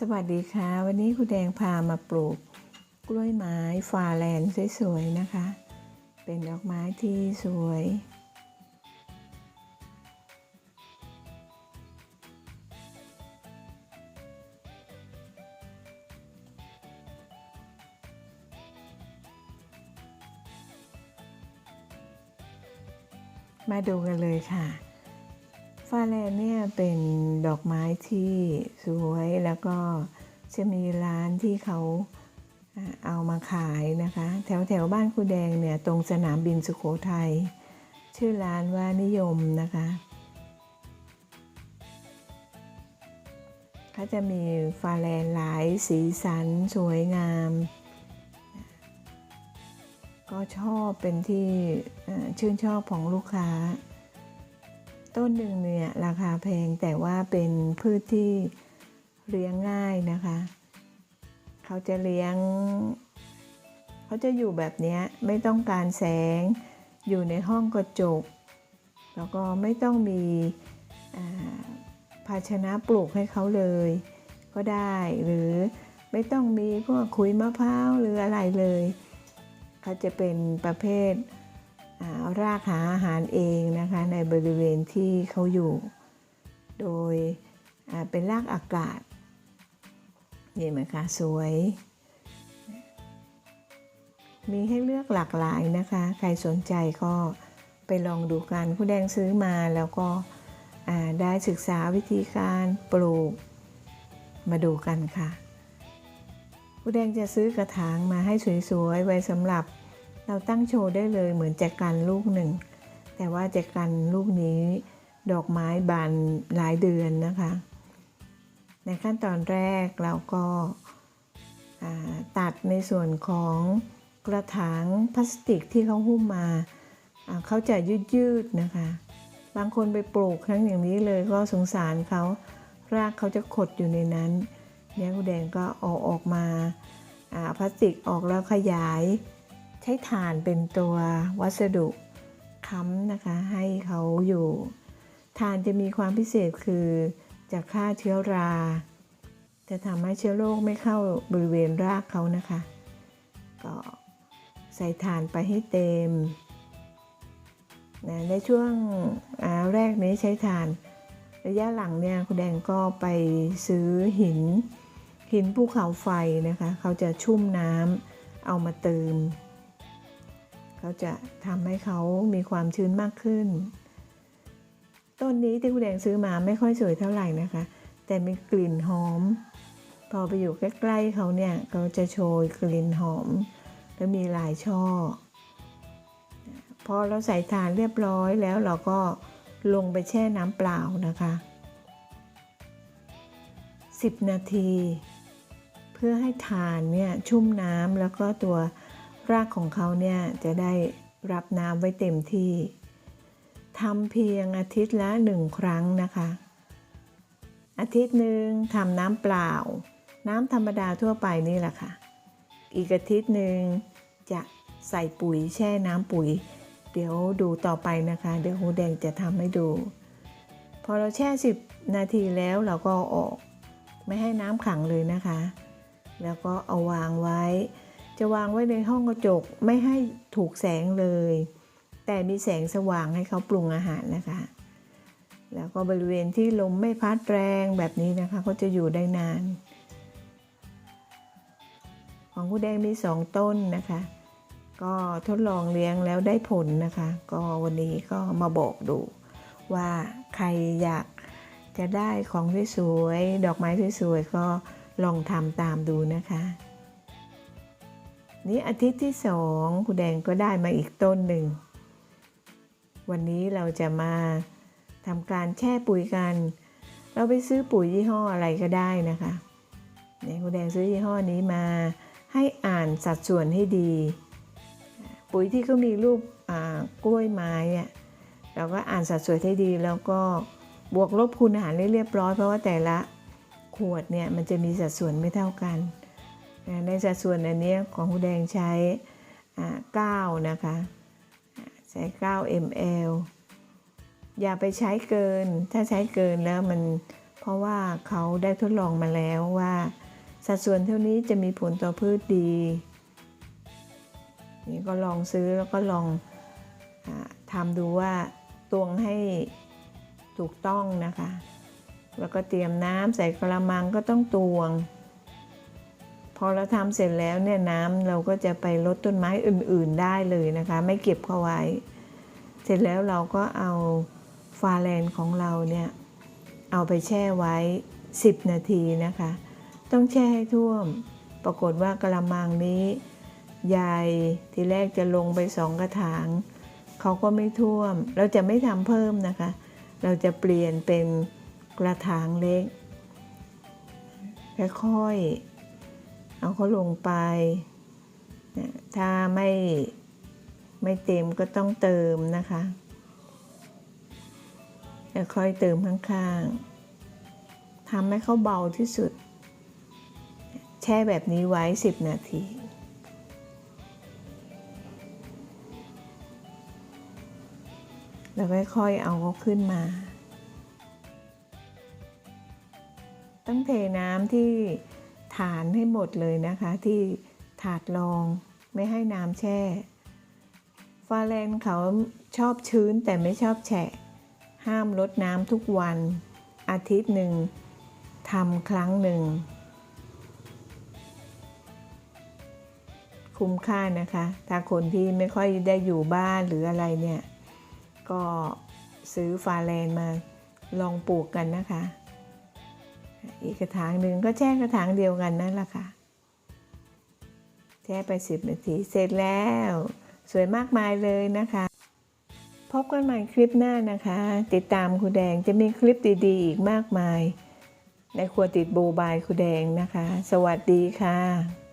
สวัสดีค่ะ วันนี้คุณแดงพามาปลูกกล้วยไม้ฟาแลนสวยๆนะคะ เป็นดอกไม้ที่สวย มาดูกันเลยค่ะ ฟาแลนเนี่ยเป็นดอกไม้ที่สวยแล้วก็จะมีร้านที่เขาเอามาขายนะคะ แถวแถวบ้านครูแดงเนี่ยตรงสนามบินสุโขทัยชื่อร้านว่านิยมนะคะเขาจะมีฟาแลนหลายสีสันสวยงาม ก็ชอบเป็นที่ชื่นชอบของลูกค้า ต้นหนึ่งเนี่ยราคาแพงแต่ว่าเป็นพืชที่เลี้ยงง่ายนะคะ เขาจะเลี้ยง เขาจะอยู่แบบนี้ไม่ต้องการแสง อยู่ในห้องกระจก แล้วก็ไม่ต้องมีภาชนะปลูกให้เขาเลย ก็ได้หรือไม่ต้องมีพวกขุยมะพร้าวหรืออะไรเลย เขาจะเป็นประเภท รากหาอาหารเองนะคะในบริเวณที่เขาอยู่ โดยเป็นรากอากาศเห็นไหมคะสวย มีให้เลือกหลากหลายนะคะ ใครสนใจก็ไปลองดูกันผู้แดงซื้อมาแล้วก็ได้ศึกษาวิธีการปลูกมาดูกันค่ะผู้แดงจะซื้อกระถางมาให้สวยๆ ไว้สำหรับ เราตั้งโชว์ได้เลยเหมือนแจกันลูกหนึ่ง แต่ว่าแจกันลูกนี้ดอกไม้บานหลายเดือนนะคะ ในขั้นตอนแรกเราก็ตัดในส่วนของกระถางพลาสติกที่เขาหุ้มมาเขาจะยืดๆนะคะ บางคนไปปลูกครั้งอย่างนี้เลยก็สงสารเขารากเขาจะขดอยู่ในนั้นเนี่ยคุณแดงก็เอาออกมาพลาสติกออกแล้วขยาย ใช้ถ่านเป็นตัววัสดุค้ำนะคะ ให้เขาอยู่ถ่านจะมีความพิเศษคือจะฆ่าเชื้อรา จะทำให้เชื้อโรคไม่เข้าบริเวณรากเขานะคะ ก็ใส่ถ่านไปให้เต็มนะในช่วงแรกนี้ใช้ถ่านระยะหลังเนี่ยคุณแดงก็ไปซื้อหิน หินภูเขาไฟนะคะ เขาจะชุ่มน้ำเอามาเติม ขาจะทำให้เขามีความชื้นมากขึ้น ต้นนี้ที่คุณแดงซื้อมาไม่ค่อยสวยเท่าไหร่นะคะ แต่มีกลิ่นหอม พอไปอยู่ใกล้ๆเขาเนี่ยเขาจะโชยกลิ่นหอม แล้วมีหลายช่อ พอเราใส่ถ่านเรียบร้อยแล้วเราก็ลงไปแช่น้ำเปล่านะคะ 10 นาที เพื่อให้ถ่านเนี่ยชุ่มน้ำแล้วก็ตัว รากของเขาเนี่ยจะได้รับน้ำไว้เต็มที่ทำเพียงอาทิตย์ละหนึ่งครั้งนะคะ อาทิตย์หนึ่งทำน้ำเปล่า น้ำธรรมดาทั่วไปนี่แหละค่ะ อีกอาทิตย์หนึ่งจะใส่ปุ๋ยแช่น้ำปุ๋ย เดี๋ยวดูต่อไปนะคะ เดี๋ยวหูแดงจะทำให้ดู พอเราแช่ 10 นาทีแล้วเราก็ออก ไม่ให้น้ำขังเลยนะคะ แล้วก็เอาวางไว้ จะวางไว้ในห้องกระจกไม่ให้ถูกแสงเลย แต่มีแสงสว่างให้เขาปรุงอาหารนะคะ แล้วก็บริเวณที่ลมไม่พัดแรงแบบนี้นะคะก็จะอยู่ได้นาน ของผู้แดงมีสองต้นนะคะ ก็ทดลองเลี้ยงแล้วได้ผลนะคะ ก็วันนี้ก็มาบอกดูว่าใครอยากจะได้ของสวยๆดอกไม้สวยๆก็ลองทำตามดูนะคะ นี่อาทิตย์ที่สองคุณแดงก็ได้มาอีกต้นหนึ่ง วันนี้เราจะมาทำการแช่ปุ๋ยกัน เราไปซื้อปุ๋ยยี่ห้ออะไรก็ได้นะคะเนี่ยคุณแดงซื้อยี่ห้อนี้มาให้อ่านสัดส่วนให้ดี ปุ๋ยที่เขามีรูปกล้วยไม้อะเราก็อ่านสัดส่วนให้ดีแล้วก็บวกลบคูณหารเรียบร้อยเพราะว่าแต่ละขวดเนี่ยมันจะมีสัดส่วนไม่เท่ากัน นะในสัดส่วนอันนี้ของคุณแดงใช้อ่า9นะคะ ใช้ 9 ml อย่าไปใช้เกิน ถ้าใช้เกินแล้วมัน เพราะว่าเขาได้ทดลองมาแล้วว่า สัดส่วนเท่านี้จะมีผลต่อพืชดี นี่ก็ลองซื้อแล้วก็ลองอทำดูว่าตวงให้ถูกต้องนะคะ แล้วก็เตรียมน้ำใส่กระมังก็ต้องตวง พอเราทำเสร็จแล้วเนี่ยน้ำเราก็จะไปลดต้นไม้อื่นๆได้เลยนะคะ ไม่เก็บเข้าไว้ เสร็จแล้วเราก็เอาฟาแลนของเราเนี่ยเอาไปแช่ไว้ 10 นาทีนะคะ ต้องแช่ให้ท่วม ปรากฏว่ากระมังนี้ใหญ่ทีแรกจะลงไปสองกระถางเขาก็ไม่ท่วม เราจะไม่ทำเพิ่มนะคะ เราจะเปลี่ยนเป็นกระถางเล็กค่อยๆ เอาเขาลงไป ถ้าไม่ไม่เต็มก็ต้องเติมนะคะแล้วค่อยเติมข้างๆทำให้เขาเบาที่สุด แช่แบบนี้ไว้ 10 นาทีแล้วค่อยๆ เอาเขาขึ้นมา ต้องเทน้ำที่ ฐานให้หมดเลยนะคะที่ถาดรองไม่ให้น้ำแช่ ฟาแลนเขาชอบชื้นแต่ไม่ชอบแฉะ ห้ามลดน้ำทุกวัน อาทิตย์หนึ่งทำครั้งหนึ่ง คุ้มค่านะคะ ถ้าคนที่ไม่ค่อยได้อยู่บ้านหรืออะไรเนี่ย ก็ซื้อฟาแลนมาลองปลูกกันนะคะ อีกกระถางหนึ่งก็แช่กระถางเดียวกันนั่นแหละค่ะ แช่ไป 10 นาทีเสร็จแล้ว สวยมากมายเลยนะคะ พบกันใหม่คลิปหน้านะคะ ติดตามครูแดงจะมีคลิปดีๆ อีกมากมาย ในครัวติดโบบายครูแดงนะคะ สวัสดีค่ะ